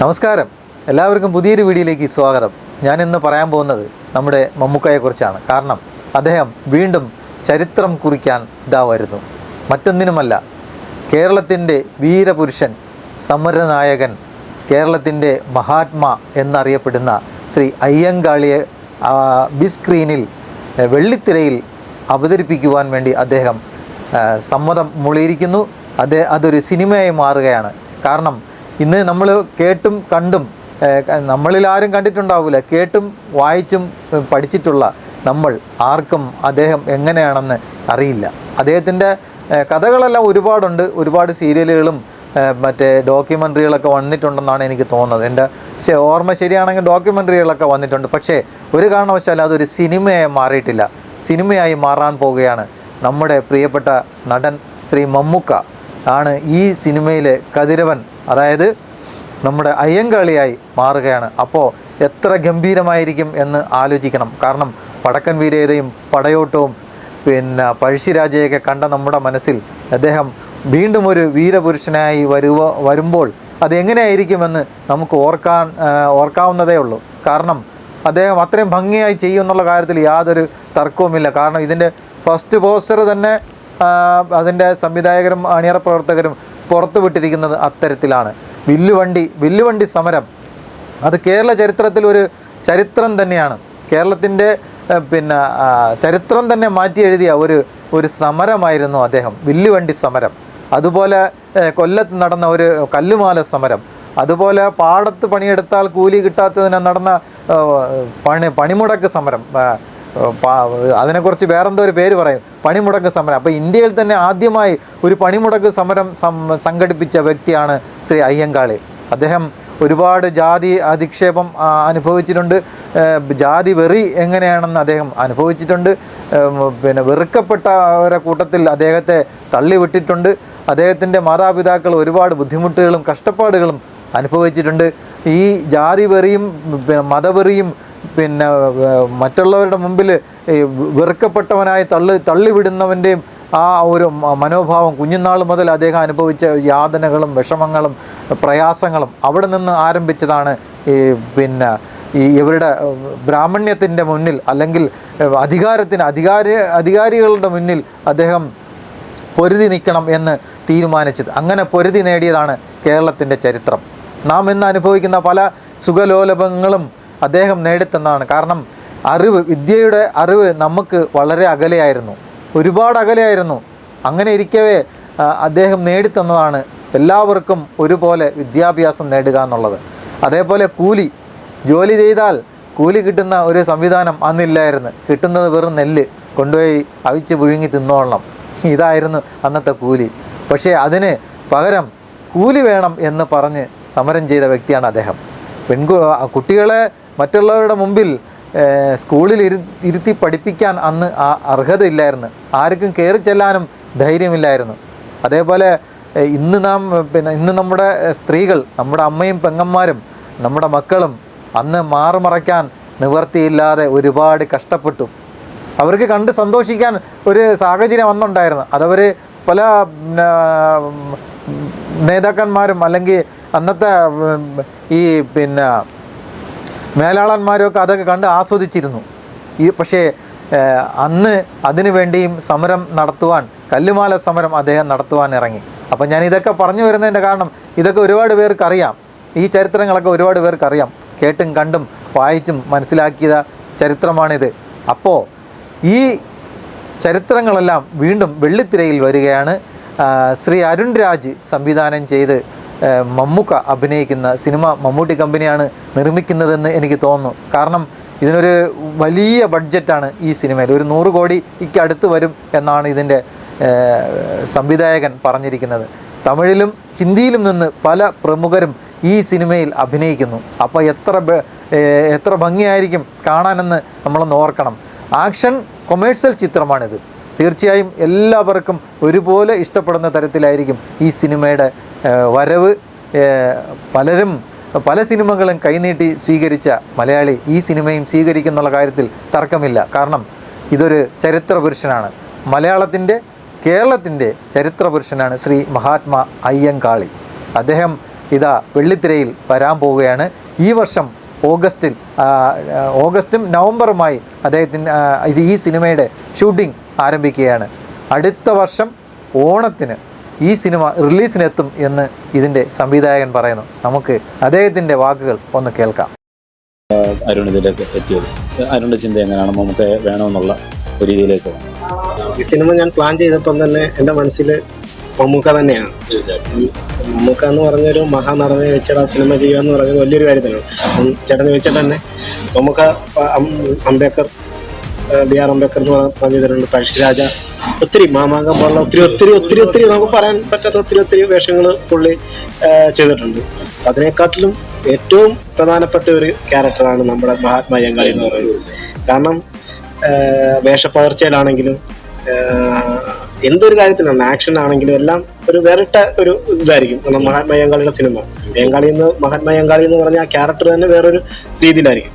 നമസ്കാരം. എല്ലാവർക്കും പുതിയൊരു വീഡിയോയിലേക്ക് സ്വാഗതം. ഞാൻ ഇന്ന് പറയാൻ പോകുന്നത് നമ്മുടെ മമ്മൂക്കയെക്കുറിച്ചാണ്. കാരണം അദ്ദേഹം വീണ്ടും ചരിത്രം കുറിക്കാൻ ഇതാ വരുന്നു മറ്റൊന്നിനുമല്ല കേരളത്തിന്റെ വീരപുരുഷൻ സമരനായകൻ കേരളത്തിന്റെ മഹാത്മാ എന്നറിയപ്പെടുന്ന ശ്രീ അയ്യങ്കാളിയെ ബിസ്ക്രീനിൽ സ്ക്രീനിൽ വെള്ളിത്തിരയിൽ അവതരിപ്പിക്കുവാൻ വേണ്ടി അദ്ദേഹം സമ്മതം മൂളിയിരിക്കുന്നു അത് അതൊരു സിനിമയായി മാറുകയാണ്. കാരണം ഇന്ന് നമ്മൾ കേട്ടും കണ്ടും നമ്മളിൽ ആരും കണ്ടിട്ടുണ്ടാവില്ല കേട്ടും വായിച്ചും പഠിച്ചിട്ടുള്ള നമ്മൾ ആർക്കും അദ്ദേഹം എങ്ങനെയാണെന്ന് അറിയില്ല. അദ്ദേഹത്തിന്റെ കഥകളെല്ലാം ഒരുപാടുണ്ട്. ഒരുപാട് സീരിയലുകളും മറ്റേ ഡോക്യുമെന്ററികളൊക്കെ വന്നിട്ടുണ്ടെന്നാണ് എനിക്ക് തോന്നുന്നത്. എന്റെ ഓർമ്മ ശരിയാണെങ്കിൽ ഡോക്യുമെന്ററികളൊക്കെ വന്നിട്ടുണ്ട്. പക്ഷേ ഒരു കാരണവശാലും അതൊരു സിനിമയായി മാറിയിട്ടില്ല. സിനിമയായി മാറാൻ പോവുകയാണ് നമ്മുടെ പ്രിയപ്പെട്ട നടൻ ശ്രീ മമ്മൂക്ക. ആണ് ഈ സിനിമയിലെ കതിരവൻ. അതായത് നമ്മുടെ അയ്യങ്കാളിയായി മാറുകയാണ്. അപ്പോൾ എത്ര ഗംഭീരമായിരിക്കും എന്ന് ആലോചിക്കണം. കാരണം വടക്കൻ വീരേതയും പടയോട്ടവും പിന്നെ പഴശ്ശിരാജയൊക്കെ കണ്ട നമ്മുടെ മനസ്സിൽ അദ്ദേഹം വീണ്ടും ഒരു വീരപുരുഷനായി വരുവ വരുമ്പോൾ അതെങ്ങനെയായിരിക്കുമെന്ന് നമുക്ക് ഓർക്കാൻ ഓർക്കാവുന്നതേ ഉള്ളൂ. കാരണം അദ്ദേഹം അത്രയും ഭംഗിയായി ചെയ്യുമെന്നുള്ള കാര്യത്തിൽ യാതൊരു തർക്കവുമില്ല. കാരണം ഇതിന്റെ ഫസ്റ്റ് പോസ്റ്റർ തന്നെ അതിന്റെ സംവിധായകരും അണിയറ പ്രവർത്തകരും പുറത്തു വിട്ടിരിക്കുന്നത് അത്തരത്തിലാണ്. വില്ലുവണ്ടി വില്ലുവണ്ടി സമരം. അത് കേരള ചരിത്രത്തിൽ ഒരു ചരിത്രം തന്നെയാണ്. കേരളത്തിന്റെ പിന്നെ ചരിത്രം തന്നെ മാറ്റി എഴുതിയ ഒരു ഒരു സമരമായിരുന്നു അദ്ദേഹം. വില്ലുവണ്ടി സമരം. അതുപോലെ കൊല്ലത്ത് നടന്ന ഒരു കല്ലുമാല സമരം. അതുപോലെ പാടത്ത് പണിയെടുത്താൽ കൂലി കിട്ടാത്തതിന് നടന്ന പണി പണിമുടക്ക് സമരം. അതിനെക്കുറിച്ച് വേറെന്തോ ഒരു പേര് പറയും. പണിമുടക്ക് സമരം. അപ്പോൾ ഇന്ത്യയിൽ തന്നെ ആദ്യമായി ഒരു പണിമുടക്ക് സമരം സംഘടിപ്പിച്ച വ്യക്തിയാണ് ശ്രീ അയ്യങ്കാളി. അദ്ദേഹം ഒരുപാട് ജാതി അധിക്ഷേപം അനുഭവിച്ചിട്ടുണ്ട്. ജാതി വെറി എങ്ങനെയാണെന്ന് അദ്ദേഹം അനുഭവിച്ചിട്ടുണ്ട്. പിന്നെ വെറുക്കപ്പെട്ടവരെ കൂട്ടത്തിൽ അദ്ദേഹത്തെ തള്ളിവിട്ടിട്ടുണ്ട്. അദ്ദേഹത്തിന്റെ മാതാപിതാക്കൾ ഒരുപാട് ബുദ്ധിമുട്ടുകളും കഷ്ടപ്പാടുകളും അനുഭവിച്ചിട്ടുണ്ട്. ഈ ജാതി വെറിയും മതവെറിയും പിന്നെ മറ്റുള്ളവരുടെ മുമ്പിൽ ഈ വെറുക്കപ്പെട്ടവനായി തള്ളി തള്ളിവിടുന്നവന്റെയും ആ ഒരു മനോഭാവം കുഞ്ഞുനാൾ മുതൽ അദ്ദേഹം അനുഭവിച്ച യാതനകളും വിഷമങ്ങളും പ്രയാസങ്ങളും അവിടെ നിന്ന് ആരംഭിച്ചതാണ് ഈ പിന്നെ ഈ ഇവരുടെ ബ്രാഹ്മണ്യത്തിന്റെ മുന്നിൽ അല്ലെങ്കിൽ അധികാരത്തിന് അധികാരി അധികാരികളുടെ മുന്നിൽ അദ്ദേഹം പൊരുതി നിൽക്കണം എന്ന് തീരുമാനിച്ചത്. അങ്ങനെ പൊരുതി നേടിയതാണ് കേരളത്തിന്റെ ചരിത്രം. നാം ഇന്ന് അനുഭവിക്കുന്ന പല സുഖലോലഭങ്ങളും അദ്ദേഹം നേടിത്തന്നതാണ്. കാരണം അറിവ് വിദ്യയുടെ അറിവ് നമുക്ക് വളരെ അകലെയായിരുന്നു. ഒരുപാട് അകലെയായിരുന്നു. അങ്ങനെ ഇരിക്കവേ അദ്ദേഹം നേടിത്തന്നതാണ്. എല്ലാവർക്കും ഒരുപോലെ വിദ്യാഭ്യാസം നേടുക എന്നുള്ളത്. അതേപോലെ കൂലി. ജോലി ചെയ്താൽ കൂലി കിട്ടുന്ന ഒരു സംവിധാനം അന്നില്ലായിരുന്നു കിട്ടുന്നത് വെറും നെല്ല്. കൊണ്ടുപോയി അവിച്ച് പുഴുങ്ങി തിന്നോളണം. ഇതായിരുന്നു അന്നത്തെ കൂലി. പക്ഷേ അതിന് പകരം കൂലി വേണം എന്ന് പറഞ്ഞ് സമരം ചെയ്ത വ്യക്തിയാണ് അദ്ദേഹം. പെൺകു കുട്ടികളെ മറ്റുള്ളവരുടെ മുമ്പിൽ സ്കൂളിൽ ഇരു ഇരുത്തി പഠിപ്പിക്കാൻ അന്ന് ആ അർഹതയില്ലായിരുന്നു. ആർക്കും കയറി ചെല്ലാനും ധൈര്യമില്ലായിരുന്നു. അതേപോലെ ഇന്ന് നാം പിന്നെ ഇന്ന് നമ്മുടെ സ്ത്രീകൾ നമ്മുടെ അമ്മയും പെങ്ങന്മാരും നമ്മുടെ മക്കളും അന്ന് മാറുമറയ്ക്കാൻ നിവർത്തിയില്ലാതെ ഒരുപാട് കഷ്ടപ്പെട്ടു. അവർക്ക് കണ്ട് സന്തോഷിക്കാൻ ഒരു സാഹചര്യം അന്നുണ്ടായിരുന്നു. അതവർ പല നേതാക്കന്മാരും അല്ലെങ്കിൽ അന്നത്തെ ഈ പിന്നെ മേലാളന്മാരൊക്കെ അതൊക്കെ കണ്ട് ആസ്വദിച്ചിരുന്നു. ഈ പക്ഷേ അന്ന് അതിനു വേണ്ടിയും സമരം നടത്തുവാൻ കല്ലുമാല സമരം അദ്ദേഹം നടത്തുവാൻ ഇറങ്ങി. അപ്പം ഞാൻ ഇതൊക്കെ പറഞ്ഞു വരുന്നതിന്റെ കാരണം ഇതൊക്കെ ഒരുപാട് പേർക്ക് അറിയാം. ഈ ചരിത്രങ്ങളൊക്കെ ഒരുപാട് പേർക്ക് അറിയാം. കേട്ടും കണ്ടും വായിച്ചും മനസ്സിലാക്കിയ ചരിത്രമാണിത്. അപ്പോൾ ഈ ചരിത്രങ്ങളെല്ലാം വീണ്ടും വെള്ളിത്തിരയിൽ വരികയാണ്. ശ്രീ അരുൺ രാജ് സംവിധാനം ചെയ്ത് മമ്മൂക്ക അഭിനയിക്കുന്ന സിനിമ മമ്മൂട്ടി കമ്പനിയാണ് നിർമ്മിക്കുന്നതെന്ന് എനിക്ക് തോന്നുന്നു. കാരണം ഇതിനൊരു വലിയ ബഡ്ജറ്റാണ് ഈ സിനിമയിൽ. ഒരു നൂറ് കോടിക്ക് അടുത്ത് വരും എന്നാണ് ഇതിന്റെ സംവിധായകൻ പറഞ്ഞിരിക്കുന്നത്. തമിഴിലും ഹിന്ദിയിലും നിന്ന് പല പ്രമുഖരും ഈ സിനിമയിൽ അഭിനയിക്കുന്നു. അപ്പോൾ എത്ര എത്ര ഭംഗിയായിരിക്കും കാണാനെന്ന് നമ്മളൊന്ന് ഓർക്കണം. ആക്ഷൻ കൊമേഴ്സ്യൽ ചിത്രമാണിത്. തീർച്ചയായും എല്ലാവർക്കും ഒരുപോലെ ഇഷ്ടപ്പെടുന്ന തരത്തിലായിരിക്കും ഈ സിനിമയുടെ വരവ് പലരും പല സിനിമകളും കൈനീട്ടി സ്വീകരിച്ച മലയാളി ഈ സിനിമയും സ്വീകരിക്കുന്നുള്ള കാര്യത്തിൽ തർക്കമില്ല. കാരണം ഇതൊരു ചരിത്ര പുരുഷനാണ് മലയാളത്തിന്റെ കേരളത്തിന്റെ ചരിത്ര പുരുഷനാണ് ശ്രീ മഹാത്മാ അയ്യങ്കാളി. അദ്ദേഹം ഇതാ വെള്ളിത്തിരയിൽ വരാൻ പോവുകയാണ്. ഈ വർഷം ഓഗസ്റ്റിൽ ഓഗസ്റ്റും നവംബറുമായി അദ്ദേഹത്തിന് ഇത് ഈ സിനിമയുടെ ഷൂട്ടിംഗ് ആരംഭിക്കുകയാണ്. അടുത്ത വർഷം ഓണത്തിന് ഈ സിനിമ റിലീസിനെത്തും എന്ന് ഇതിന്റെ സംവിധായകൻ പറയുന്നു. നമുക്ക് അദ്ദേഹത്തിന്റെ വാക്കുകൾ ഒന്ന് കേൾക്കാം. അരുൺ ഇതിലേക്ക് എത്തിയത്. അരുണിന്റെ ചിന്ത എങ്ങനെയാണ്? നമുക്ക് വേണമെന്നുള്ള ഒരു രീതിയിലേക്ക് ഈ സിനിമ ഞാൻ പ്ലാൻ ചെയ്തപ്പം തന്നെ എന്റെ മനസ്സിൽ മമ്മൂക്ക തന്നെയാണ്. മമ്മൂക്ക എന്ന് പറഞ്ഞൊരു മഹാനടനെ വെച്ചാൽ ആ സിനിമ ചെയ്യുക എന്ന് പറയുന്നത് വലിയൊരു കാര്യം തന്നെയാണ് ചേട്ടൻ ചോദിച്ചിട്ട് തന്നെ മമ്മൂക്ക അംബേദ്കർ ബി ആർ അംബേദ്കർ എന്ന് പറഞ്ഞ പറഞ്ഞു തരുന്നുണ്ട് പഴശ്ശിരാജ ഒത്തിരി മാമാങ്കം പോലുള്ള ഒത്തിരി ഒത്തിരി ഒത്തിരി ഒത്തിരി നമുക്ക് പറയാൻ പറ്റാത്ത ഒത്തിരി ഒത്തിരി വേഷങ്ങൾ പുള്ളി ചെയ്തിട്ടുണ്ട്. അതിനെക്കാട്ടിലും ഏറ്റവും പ്രധാനപ്പെട്ട ഒരു ക്യാരക്ടറാണ് നമ്മുടെ മഹാത്മാ അയ്യങ്കാളി എന്ന് പറയുന്നത്. കാരണം വേഷപ്പകർച്ചയിലാണെങ്കിലും എന്തൊരു കാര്യത്തിലാണ് ആക്ഷൻ ആണെങ്കിലും എല്ലാം ഒരു വേറിട്ട ഒരു ഇതായിരിക്കും നമ്മുടെ മഹാത്മാ അയ്യങ്കാളിയുടെ സിനിമ. അയ്യങ്കാളി എന്ന് മഹാത്മാ അയ്യങ്കാളി എന്ന് പറഞ്ഞ ആ ക്യാരക്ടർ തന്നെ വേറൊരു രീതിയിലായിരിക്കും.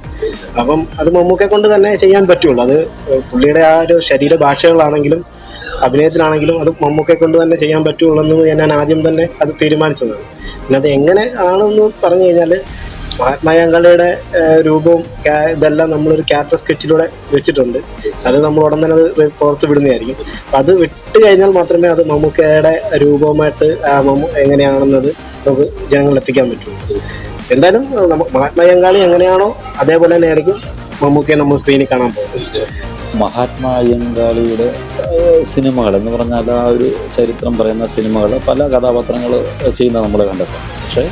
അപ്പം അത് മമ്മൂക്കെ കൊണ്ട് തന്നെ ചെയ്യാൻ പറ്റുള്ളൂ. അത് പുള്ളിയുടെ ആ ഒരു ശരീര ഭാഷകളാണെങ്കിലും അഭിനയത്തിലാണെങ്കിലും അത് മമ്മൂക്കെ കൊണ്ട് തന്നെ ചെയ്യാൻ പറ്റുള്ളൂ എന്ന് ഞാൻ ആദ്യം തന്നെ അത് തീരുമാനിച്ചത് പിന്നെ അത് എങ്ങനെ ആണെന്ന് പറഞ്ഞു കഴിഞ്ഞാൽ മഹാത്മാഗാംഗിയുടെ രൂപവും ഇതെല്ലാം നമ്മളൊരു ക്യാരക്ടർ സ്കെച്ചിലൂടെ വെച്ചിട്ടുണ്ട്. അത് നമ്മൾ ഉടൻ തന്നെ അത് പുറത്ത് വിടുന്നതായിരിക്കും. അത് വിട്ട് കഴിഞ്ഞാൽ മാത്രമേ അത് മമ്മൂക്കയുടെ രൂപവുമായിട്ട് എങ്ങനെയാണെന്നത് നമുക്ക് ജനങ്ങളിൽ എത്തിക്കാൻ പറ്റുള്ളൂ. എന്തായാലും മഹാത്മാജങ്കാളി എങ്ങനെയാണോ അതേപോലെ തന്നെ ആയിരിക്കും മമ്മൂക്കയെ നമ്മൾ സ്ക്രീനിൽ കാണാൻ പോകുന്നത്. മഹാത്മാ അയ്യങ്കാളിയുടെ സിനിമകൾ എന്ന് പറഞ്ഞാൽ ആ ഒരു ചരിത്രം പറയുന്ന സിനിമകൾ പല കഥാപാത്രങ്ങൾ ചെയ്യുന്ന നമ്മൾ കണ്ടെത്തും പക്ഷേ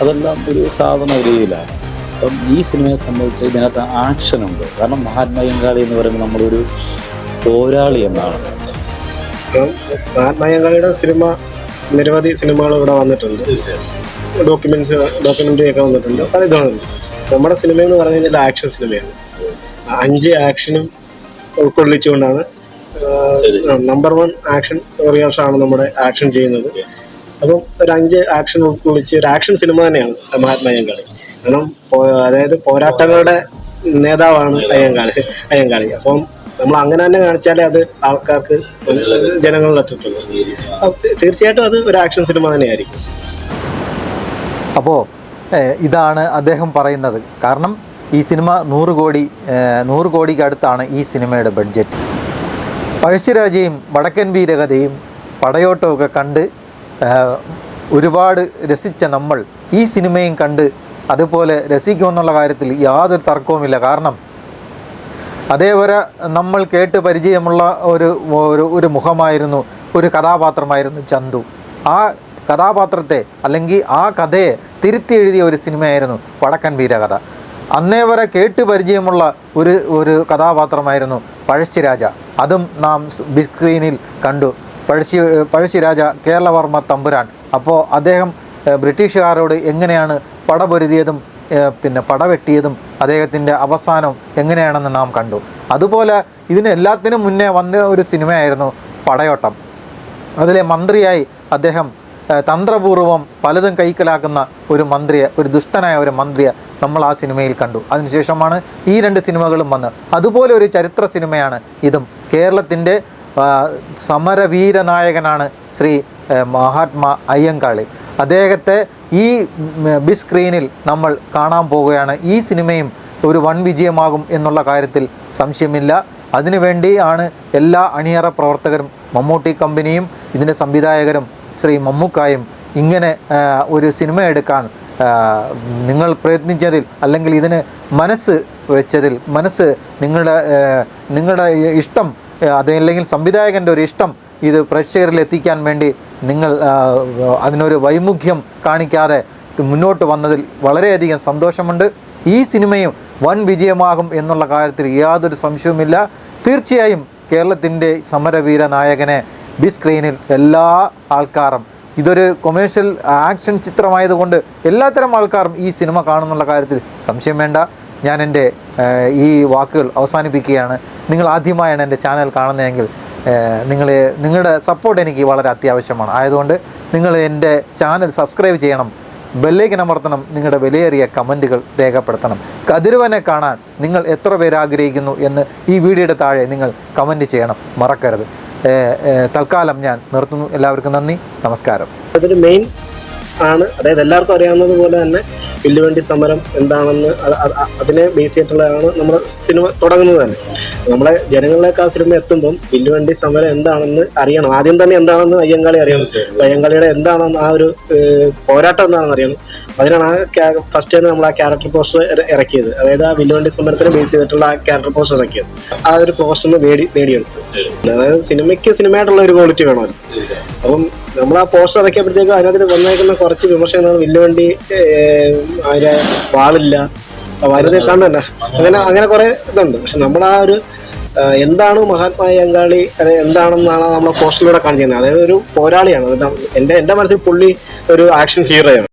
അതെല്ലാം ഒരു സാധന രീതിയിലാണ്. അപ്പം ഈ സിനിമയെ സംബന്ധിച്ച് ഇതിനകത്ത് ആക്ഷൻ ഉണ്ട്. കാരണം മഹാത്മാ അയ്യങ്കാളി എന്ന് പറയുമ്പോൾ നമ്മളൊരു പോരാളി എന്നാണ്. മഹാത്മാ അയ്യങ്കാളിയുടെ സിനിമ നിരവധി സിനിമകൾ ഇവിടെ വന്നിട്ടുണ്ട്. ഡോക്യുമെന്റ്സ് ഡോക്യുമെന്ററി ഒക്കെ വന്നിട്ടുണ്ട്. പല ഇതാണ്. നമ്മുടെ സിനിമ എന്ന് പറഞ്ഞു കഴിഞ്ഞാൽ ആക്ഷൻ സിനിമയാണ്. അഞ്ച് ആക്ഷനും ഉൾക്കൊള്ളിച്ചുകൊണ്ടാണ് നമ്പർ വൺ ആക്ഷൻ ആണ് നമ്മുടെ ആക്ഷൻ ചെയ്യുന്നത്. അപ്പം ഒരു അഞ്ച് ആക്ഷൻ ഉൾക്കൊള്ളിച്ച് ഒരു ആക്ഷൻ സിനിമ തന്നെയാണ് മഹാത്മാ അയ്യങ്കാളി. കാരണം അതായത് പോരാട്ടങ്ങളുടെ നേതാവാണ് അയ്യങ്കാളി. അയ്യങ്കാളി. അപ്പം നമ്മൾ അങ്ങനെ തന്നെ കാണിച്ചാലേ അത് ആൾക്കാർക്ക് ജനങ്ങളിൽ എത്തത്തുള്ളൂ. തീർച്ചയായിട്ടും അത് ഒരു ആക്ഷൻ സിനിമ തന്നെയായിരിക്കും. അപ്പോൾ ഇതാണ് അദ്ദേഹം പറയുന്നത്. കാരണം ഈ സിനിമ നൂറ് കോടി നൂറ് കോടിക്ക് അടുത്താണ് ഈ സിനിമയുടെ ബഡ്ജറ്റ്. പഴശ്ശിരാജയും വടക്കൻ വീരകഥയും പടയോട്ടമൊക്കെ കണ്ട് ഒരുപാട് രസിച്ച നമ്മൾ ഈ സിനിമയും കണ്ട് അതുപോലെ രസിക്കുമെന്നുള്ള കാര്യത്തിൽ യാതൊരു തർക്കവുമില്ല. കാരണം അതേപോലെ നമ്മൾ കേട്ട് പരിചയമുള്ള ഒരു ഒരു മുഖമായിരുന്നു ഒരു കഥാപാത്രമായിരുന്നു ചന്തു. ആ കഥാപാത്രത്തെ അല്ലെങ്കിൽ ആ കഥയെ തിരുത്തി എഴുതിയ ഒരു സിനിമയായിരുന്നു വടക്കൻ വീരകഥ. അന്നേ വരെ കേട്ട് പരിചയമുള്ള ഒരു ഒരു കഥാപാത്രമായിരുന്നു പഴശ്ശിരാജ. അതും നാം ബിഗ് സ്ക്രീനിൽ കണ്ടു. പഴശ്ശി പഴശ്ശിരാജ കേരളവർമ്മ തമ്പുരാൻ. അപ്പോൾ അദ്ദേഹം ബ്രിട്ടീഷുകാരോട് എങ്ങനെയാണ് പടപൊരുതിയതും പിന്നെ പടവെട്ടിയതും അദ്ദേഹത്തിന്റെ അവസാനം എങ്ങനെയാണെന്ന് നാം കണ്ടു. അതുപോലെ ഇതിന് എല്ലാത്തിനും മുന്നേ വന്ന ഒരു സിനിമയായിരുന്നു പടയോട്ടം. അതിലെ മന്ത്രിയായി അദ്ദേഹം തന്ത്രപൂർവം പലതും കൈക്കലാക്കുന്ന ഒരു മന്ത്രിയെ ഒരു ദുഷ്ടനായ ഒരു മന്ത്രിയെ നമ്മൾ ആ സിനിമയിൽ കണ്ടു. അതിനുശേഷമാണ് ഈ രണ്ട് സിനിമകളും വന്ന്. അതുപോലെ ഒരു ചരിത്ര സിനിമയാണ് ഇതും. കേരളത്തിന്റെ സമരവീരനായകനാണ് ശ്രീ മഹാത്മാ അയ്യങ്കാളി. അദ്ദേഹത്തെ ഈ ബിഗ് സ്ക്രീനിൽ നമ്മൾ കാണാൻ പോവുകയാണ്. ഈ സിനിമയും ഒരു വൺ വിജയമാകും എന്നുള്ള കാര്യത്തിൽ സംശയമില്ല. അതിനുവേണ്ടി ആണ് എല്ലാ അണിയറ പ്രവർത്തകരും മമ്മൂട്ടി കമ്പനിയും ഇതിന്റെ സംവിധായകരും ശ്രീ മമ്മൂക്കായും ഇങ്ങനെ ഒരു സിനിമ എടുക്കാൻ നിങ്ങൾ പ്രയത്നിച്ചതിൽ അല്ലെങ്കിൽ ഇതിന് മനസ്സ് വെച്ചതിൽ മനസ്സ് നിങ്ങളുടെ നിങ്ങളുടെ ഇഷ്ടം അതല്ലെങ്കിൽ സംവിധായകന്റെ ഒരു ഇഷ്ടം ഇത് പ്രേക്ഷകരിൽ എത്തിക്കാൻ വേണ്ടി നിങ്ങൾ അതിനൊരു വൈമുഖ്യം കാണിക്കാതെ മുന്നോട്ട് വന്നതിൽ വളരെയധികം സന്തോഷമുണ്ട്. ഈ സിനിമയും വൻ വിജയമാകും എന്നുള്ള കാര്യത്തിൽ യാതൊരു സംശയവുമില്ല. തീർച്ചയായും കേരളത്തിന്റെ സമരവീര നായകനെ ബി സ്ക്രീനിൽ എല്ലാ ആൾക്കാരും ഇതൊരു കൊമേഴ്ഷ്യൽ ആക്ഷൻ ചിത്രമായതുകൊണ്ട് എല്ലാത്തരം ആൾക്കാരും ഈ സിനിമ കാണുന്നുള്ള കാര്യത്തിൽ സംശയം വേണ്ട. ഞാൻ എന്റെ ഈ വാക്കുകൾ അവസാനിപ്പിക്കുകയാണ്. നിങ്ങൾ ആദ്യമായാണ് എന്റെ ചാനൽ കാണുന്നതെങ്കിൽ നിങ്ങൾ നിങ്ങളുടെ സപ്പോർട്ട് എനിക്ക് വളരെ അത്യാവശ്യമാണ്. ആയതുകൊണ്ട് നിങ്ങൾ എന്റെ ചാനൽ സബ്സ്ക്രൈബ് ചെയ്യണം. ബെല്ലേക്ക് അമർത്തണം. നിങ്ങളുടെ വിലയേറിയ കമന്റുകൾ രേഖപ്പെടുത്തണം. കതിരുവനെ കാണാൻ നിങ്ങൾ എത്ര പേരാഗ്രഹിക്കുന്നു എന്ന് ഈ വീഡിയോയുടെ താഴെ നിങ്ങൾ കമന്റ് ചെയ്യണം. മറക്കരുത്. തൽക്കാലം ഞാൻ നിർത്തുന്നു. എല്ലാവർക്കും നന്ദി. നമസ്കാരം. മെയിൻ ആണ്. അതായത് എല്ലാവർക്കും അറിയാവുന്നത് പോലെ തന്നെ വില്ലുവണ്ടി സമരം എന്താണെന്ന് അത് അത് അതിനെ ബേസ് ചെയ്തിട്ടുള്ളതാണ് നമ്മൾ സിനിമ തുടങ്ങുന്നത് തന്നെ. നമ്മളെ ജനങ്ങളിലേക്ക് ആ സിനിമ എത്തുമ്പം വില്ലുവണ്ടി സമരം എന്താണെന്ന് അറിയണം. ആദ്യം തന്നെ എന്താണെന്ന് അയ്യങ്കാളി അറിയണം. അയ്യങ്കാളിയുടെ എന്താണെന്ന് ആ ഒരു പോരാട്ടം എന്താണെന്ന് അറിയണം. അതിനാണ് ആ ഫസ്റ്റ് തന്നെ നമ്മൾ ആ ക്യാരക്ടർ പോസ്റ്റർ ഇറക്കിയത്. അതായത് ആ വില്ലുവണ്ടി സമരത്തിന് ബേസ് ചെയ്തിട്ടുള്ള ആ ക്യാരക്ടർ പോസ്റ്റർ ഇറക്കിയത്. ആ ഒരു പോസ്റ്റർ നേടി നേടിയെടുത്തു. അതായത് സിനിമയ്ക്ക് സിനിമയായിട്ടുള്ള ഒരു ക്വാളിറ്റി വേണമല്ലോ. അപ്പം നമ്മൾ ആ പോസ്റ്റർ ഇറക്കിയപ്പോഴത്തേക്കും അതിനകത്ത് വന്നേക്കുന്ന കുറച്ച് വിമർശനങ്ങൾ വില്ലുവണ്ടി അതിന് വാളില്ല വരുന്നത് കാണുന്നല്ല അങ്ങനെ അങ്ങനെ കുറെ ഇതുണ്ട്. പക്ഷെ നമ്മൾ ആ ഒരു എന്താണ് മഹാത്മാ അങ്കാളി അത് എന്താണെന്നാണ് നമ്മളെ പോസ്റ്ററിലൂടെ കാണിച്ചിരുന്നത്. അതായത് ഒരു പോരാളിയാണ്. എന്റെ എന്റെ മനസ്സിൽ പുള്ളി ഒരു ആക്ഷൻ ഹീറോയാണ്